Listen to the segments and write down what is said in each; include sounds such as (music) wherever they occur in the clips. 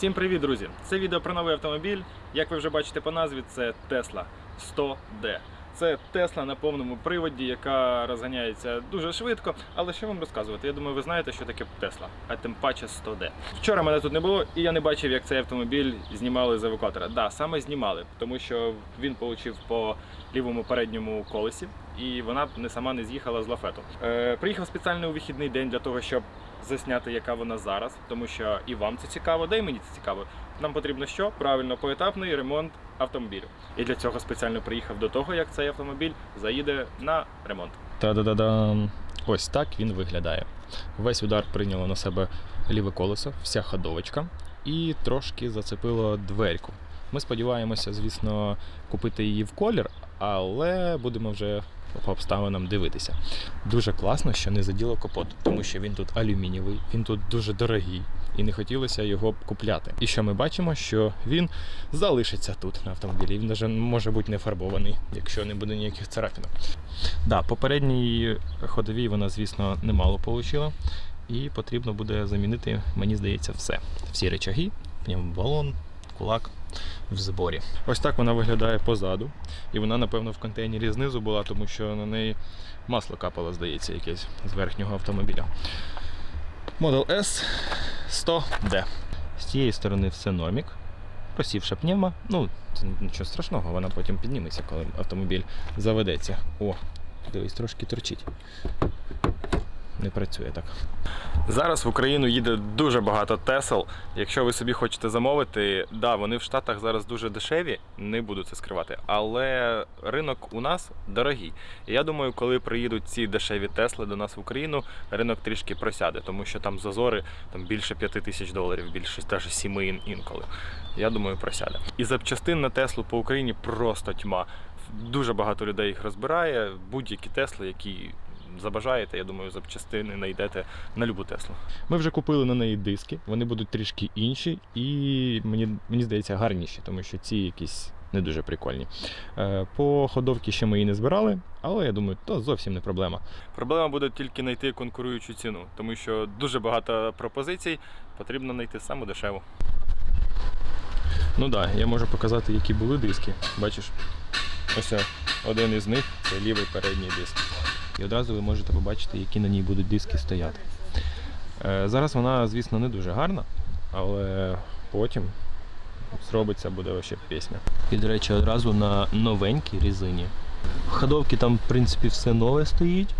Всім привіт, друзі! Це відео про новий автомобіль. Як ви вже бачите по назві, це Tesla 100D. Це Tesla на повному приводі, яка розганяється дуже швидко. Але що вам розказувати? Я думаю, ви знаєте, що таке Tesla, а тим паче 100D. Вчора мене тут не було, і я не бачив, як цей автомобіль знімали з евакуатора. Да, саме знімали, тому що він получив по лівому передньому колесі, і вона не сама не з'їхала з лафету. Е, приїхав спеціально у вихідний день для того, щоб засняти, яка вона зараз, тому що і вам це цікаво, да і мені це цікаво. Нам потрібно що? Правильно, поетапний ремонт автомобілю. І для цього спеціально приїхав до того, як цей автомобіль заїде на ремонт. Та-да-да-дам. Ось так він виглядає. Весь удар прийняло на себе ліве колесо, вся ходовочка, і трошки зацепило дверку. Ми сподіваємося, звісно, купити її в колір, але будемо вже по обставинам дивитися. Дуже класно, що не заділо капот, тому що він тут алюмінієвий, він тут дуже дорогий, і не хотілося його купляти. І що ми бачимо, що він залишиться тут на автомобілі. Він навіть може бути не фарбований, якщо не буде ніяких царапінок. Да, попередній ходовій вона, звісно, немало получила. І потрібно буде замінити, мені здається, все. Всі речаги, пневмобалон, кулак в зборі. Ось так вона виглядає позаду. І вона, напевно, в контейнері знизу була, тому що на неї масло капало, здається, якесь з верхнього автомобіля. Model S 100D. З цієї сторони все номік. Просівша пневма. Ну, це нічого страшного, вона потім підніметься, коли автомобіль заведеться. О, дивись, трошки торчить. Не працює так. Зараз в Україну їде дуже багато Тесел. Якщо ви собі хочете замовити, да, вони в Штатах зараз дуже дешеві, не буду це скривати. Але ринок у нас дорогий. Я думаю, коли приїдуть ці дешеві Тесли до нас в Україну, ринок трішки просяде, тому що там зазори там більше 5 тисяч доларів, більше навіть 7 інколи. Я думаю, просяде. І запчастин на Теслу по Україні просто тьма. Дуже багато людей їх розбирає. Будь-які Тесли, які забажаєте, я думаю, запчастини знайдете на любу Теслу. Ми вже купили на неї диски, вони будуть трішки інші і мені, мені здається гарніші, тому що ці якісь не дуже прикольні. Е, По ходовці ще ми її не збирали, але я думаю, то зовсім не проблема. Проблема буде тільки знайти конкуруючу ціну, тому що дуже багато пропозицій, потрібно знайти саму дешеву. Ну так, да, я можу показати, які були диски. Бачиш, ось один із них це лівий передній диск. І одразу ви можете побачити, які на ній будуть диски стояти. Е, Зараз вона, звісно, не дуже гарна, але потім зробиться буде ще пісня. І, до речі, одразу на новенькій резині. В ходовці там, в принципі, все нове стоїть,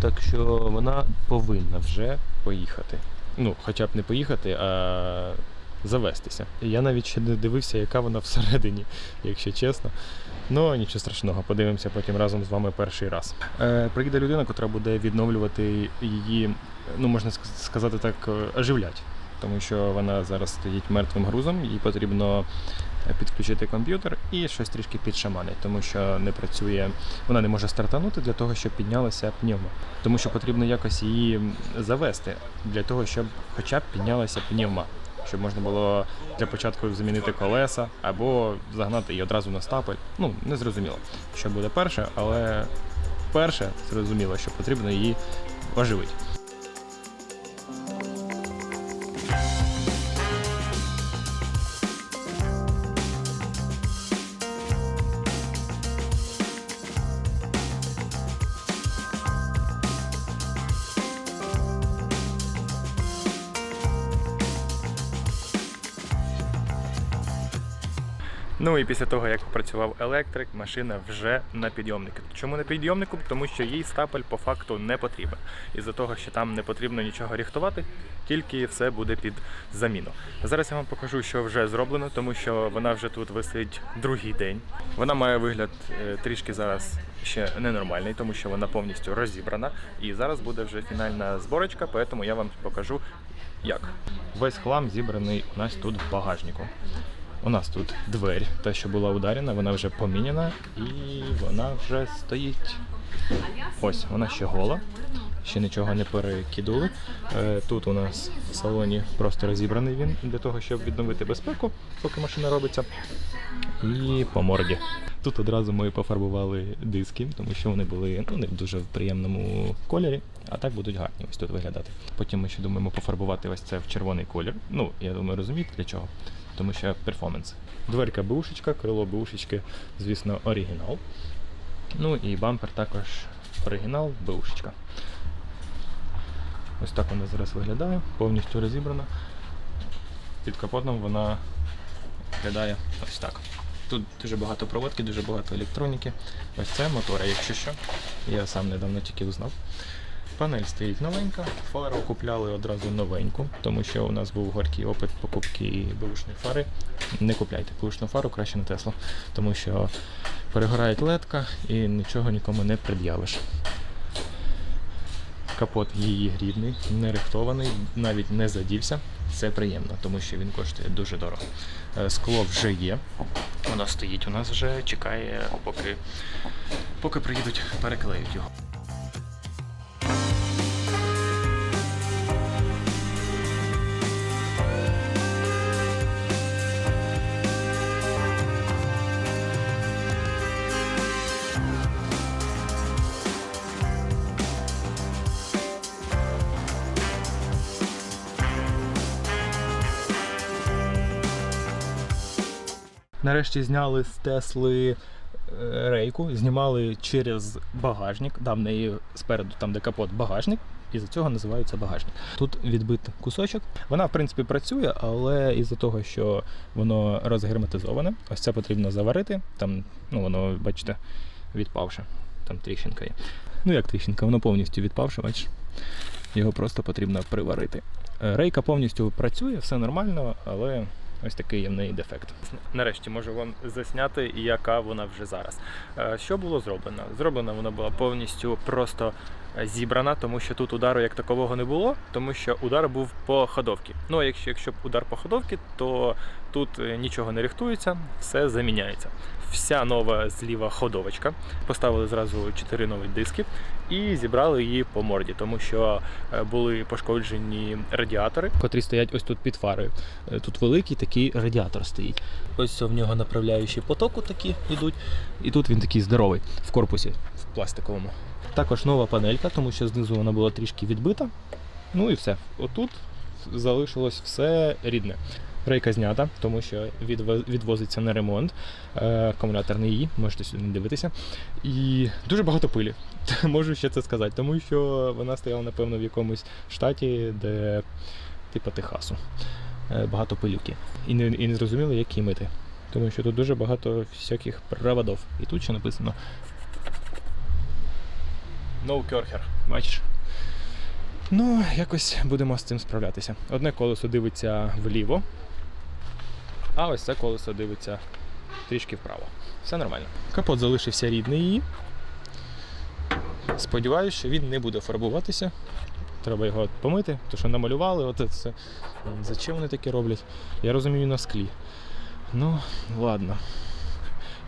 так що вона повинна вже поїхати. Ну, хоча б не поїхати, а завестися. Я навіть ще не дивився, яка вона всередині, якщо чесно. Ну, нічого страшного, подивимося потім разом з вами перший раз. Е, приїде людина, яка буде відновлювати її, ну можна сказати так, е, оживлять. Тому що вона зараз стоїть мертвим грузом, їй потрібно е, підключити комп'ютер і щось трішки підшаманить, тому що не працює, вона не може стартанути для того, щоб піднялася пневма. Тому що потрібно якось її завести для того, щоб хоча б піднялася пневма щоб можна було для початку замінити колеса або загнати її одразу на стапель. Ну, не зрозуміло, що буде перше, але перше зрозуміло, що потрібно її оживити. Ну і після того, як працював електрик, машина вже на підйомнику. Чому на підйомнику? Тому що їй стапель по факту не потрібен. Із-за того, що там не потрібно нічого ріхтувати, тільки все буде під заміну. Зараз я вам покажу, що вже зроблено, тому що вона вже тут висить другий день. Вона має вигляд е, трішки зараз ще ненормальний, тому що вона повністю розібрана. І зараз буде вже фінальна зборочка, тому я вам покажу, як. Весь хлам зібраний у нас тут в багажнику. У нас тут двері, та, що була ударена, вона вже поміняна і вона вже стоїть Ось, вона ще гола. Ще нічого не перекидали. Е, Тут у нас в салоні просто розібраний він для того, щоб відновити безпеку, поки машина робиться. І по морді. Тут одразу ми пофарбували диски, тому що вони були ну, не в дуже приємному кольорі, а так будуть гарні ось тут виглядати. Потім ми ще думаємо пофарбувати ось це в червоний колір. Ну, я думаю, розумієте для чого. Тому що перформанс. Дверка бушечка, крило бушечки, звісно, оригінал. Ну і бампер також оригінал, бушечка. Ось так вона зараз виглядає, повністю розібрана. Під капотом вона виглядає ось так. Тут дуже багато проводки, дуже багато електроніки. Ось це мотора, якщо що. Я сам недавно тільки узнав. Панель стоїть новенька, фару купляли одразу новеньку, тому що у нас був горький опит покупки бушної фари. Не купляйте бушну фару, краще на Теслу, тому що перегорає ледка і нічого нікому не пред'явиш. Капот її рідний, не рихтований, навіть не задівся. Це приємно, тому що він коштує дуже дорого. Е, Скло вже є. Воно стоїть у нас вже, чекає, поки, поки приїдуть, переклеють його. Нарешті зняли з Тесли е, рейку, знімали через багажник. Да, в неї спереду, там де капот, багажник. І за цього називається багажник. Тут відбит кусочок. Вона, в принципі, працює, але із-за того, що воно розгерметизоване, ось це потрібно заварити. Там, ну, воно, бачите, відпавше. Там тріщинка є. Ну як тріщинка, воно повністю відпавше, бачиш. Його просто потрібно приварити. Е, Рейка повністю працює, все нормально, але ось такий є в неї дефект. Нарешті можу вам засняти, яка вона вже зараз. Е, Що було зроблено? Зроблена вона була повністю просто е, зібрана, тому що тут удару як такового не було, тому що удар був по ходовці. Ну а якщо, якщо удар по ходовці, то тут е, нічого не рихтується, все заміняється. Вся нова зліва ходовочка. Поставили зразу 4 нові диски і зібрали її по морді, тому що е, були пошкоджені радіатори, котрі стоять ось тут під фарою. Е, Тут великий такий радіатор стоїть. Ось в нього направляючі потоку такі йдуть, і тут він такий здоровий в корпусі, в пластиковому. Також нова панелька, тому що знизу вона була трішки відбита. Ну і все. Отут залишилось все рідне. Рейка знята, тому що відвозиться на ремонт. Е, Акумулятор не її, можете сюди не дивитися. І дуже багато пилі. (laughs) Можу ще це сказати, тому що вона стояла, напевно, в якомусь штаті, де типу Техасу. Е, Багато пилюки. І не, і не зрозуміло, як її мити. Тому що тут дуже багато всяких проводів. І тут ще написано No Curher. Бачиш? Ну, якось будемо з цим справлятися. Одне колесо дивиться вліво, а ось це колесо дивиться трішки вправо. Все нормально. Капот залишився рідний її. Сподіваюсь, що він не буде фарбуватися. Треба його помити, то що намалювали, от це. Зачем вони таке роблять? Я розумію на склі. Ну, ладно.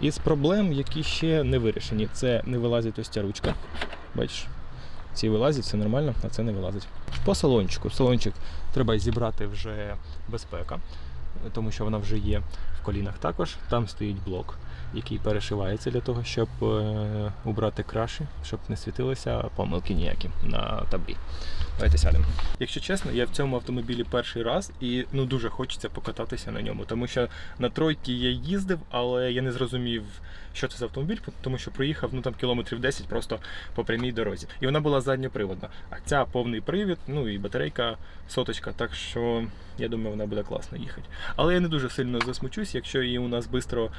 Із проблем, які ще не вирішені, це не вилазить ось ця ручка. Бачиш? Ці вилазять, все нормально, а це не вилазить. По салончику. Салончик треба зібрати вже безпека, тому що вона вже є в колінах також. Там стоїть блок, який перешивається для того, щоб е, убрати краші, щоб не світилися помилки ніякі на таблі. Давайте сядемо. Якщо чесно, я в цьому автомобілі перший раз і ну дуже хочеться покататися на ньому, тому що на тройці я їздив, але я не зрозумів, що це за автомобіль, тому що проїхав ну там кілометрів 10 просто по прямій дорозі. І вона була задньоприводна. А ця повний привід, ну і батарейка соточка, так що я думаю, вона буде класно їхати. Але я не дуже сильно засмучусь, якщо її у нас швидко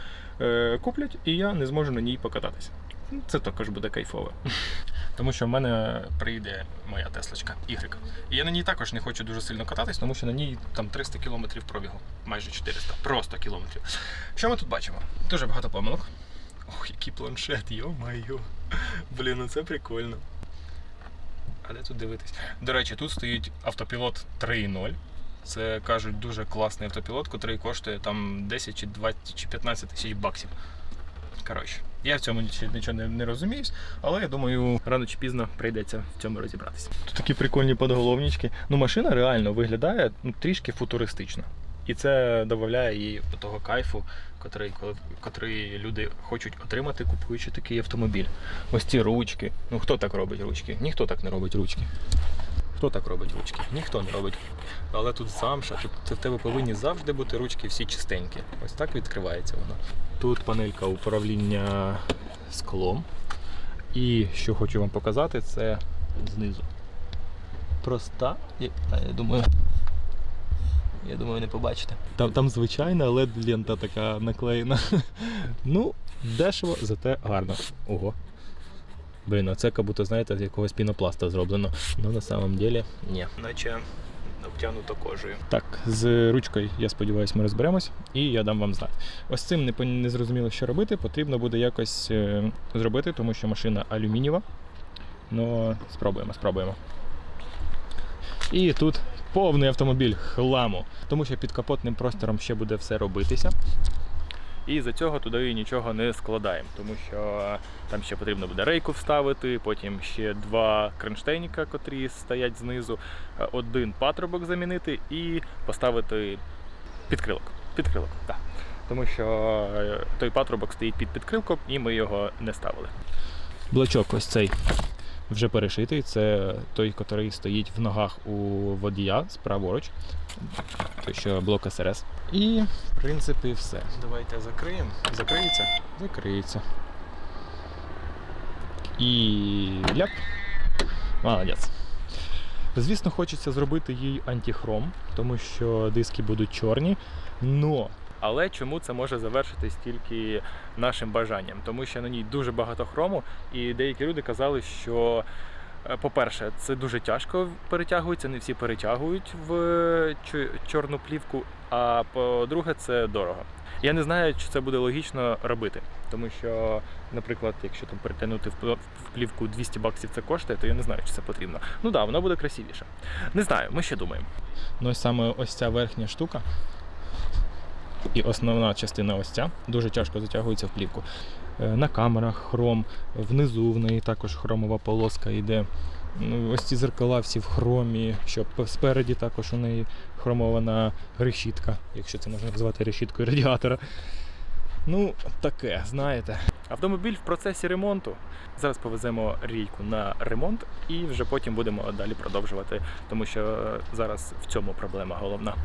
куплять, і я не зможу на ній покататися. Це також буде кайфово. (laughs) Тому що в мене прийде моя Теслочка Y. І я на ній також не хочу дуже сильно кататись, тому що на ній там 300 км пробігу, майже 400, просто кілометрів. Що ми тут бачимо? Дуже багато помилок. Ох, який планшет, йо-майо. Блін, ну це прикольно. А де тут дивитись? До речі, тут стоїть автопілот 3.0. Це кажуть дуже класний автопілот, який коштує там 10 чи 20 чи 15 тисяч баксів. Коротше, Я в цьому нічого, не, не розуміюсь, але я думаю, рано чи пізно прийдеться в цьому розібратися. Тут такі прикольні подголовнички. Ну, машина реально виглядає ну, трішки футуристично. І це додає їй того кайфу, котрий, котрий люди хочуть отримати, купуючи такий автомобіль. Ось ці ручки. Ну хто так робить ручки? Ніхто так не робить ручки. Хто так робить ручки? Ніхто не робить. Але тут замша, тут в тебе повинні завжди бути ручки всі чистенькі. Ось так відкривається воно. Тут панелька управління склом. І що хочу вам показати, це знизу. Проста, я, думаю. Я думаю, не побачите. Там, там звичайна LED-лента така наклеєна. (laughs) ну, дешево, зате гарно. Ого. Блін, а це як будто, знаєте, з якогось пінопласта зроблено. Ну на самом деле ні. Наче обтягнуто кожею. Так, з ручкою, я сподіваюся, ми розберемось, і я дам вам знати. Ось цим не, не зрозуміло, що робити. Потрібно буде якось е, зробити, тому що машина алюмінієва. Ну, спробуємо, спробуємо. І тут повний автомобіль хламу, тому що під капотним простором ще буде все робитися. І за цього туди нічого не складаємо, тому що там ще потрібно буде рейку вставити, потім ще два кронштейніка, котрі стоять знизу, е, один патрубок замінити і поставити підкрилок. Підкрилок, так. Тому що е, той патрубок стоїть під підкрилком, і ми його не ставили. Блочок ось цей вже перешитий. Це той, який стоїть в ногах у водія справоруч. Той, що блок СРС. І, в принципі, все. Давайте закриємо. Закриється? Закриється. І ляп. Молодець. Звісно, хочеться зробити їй антихром, тому що диски будуть чорні. Но. Але чому це може завершитись тільки нашим бажанням? Тому що на ній дуже багато хрому, і деякі люди казали, що, е, по-перше, це дуже тяжко перетягується, не всі перетягують в чорну плівку. А по-друге, це дорого. Я не знаю, чи це буде логічно робити, тому що, наприклад, якщо там перетягнути в плівку 200 баксів це коштує, то я не знаю, чи це потрібно. Ну так, да, воно буде красивіше. Не знаю, ми ще думаємо. Ну саме ось ця верхня штука. І основна частина ось ця дуже тяжко затягується в плівку. Е, На камерах хром, внизу в неї також хромова полоска йде. Ну, Ось ці зеркала всі в хромі, що спереді також у неї хромована решітка, якщо це можна назвати решіткою радіатора. Ну, таке, знаєте. Автомобіль в процесі ремонту. Зараз повеземо рійку на ремонт і вже потім будемо далі продовжувати, тому що зараз в цьому проблема головна.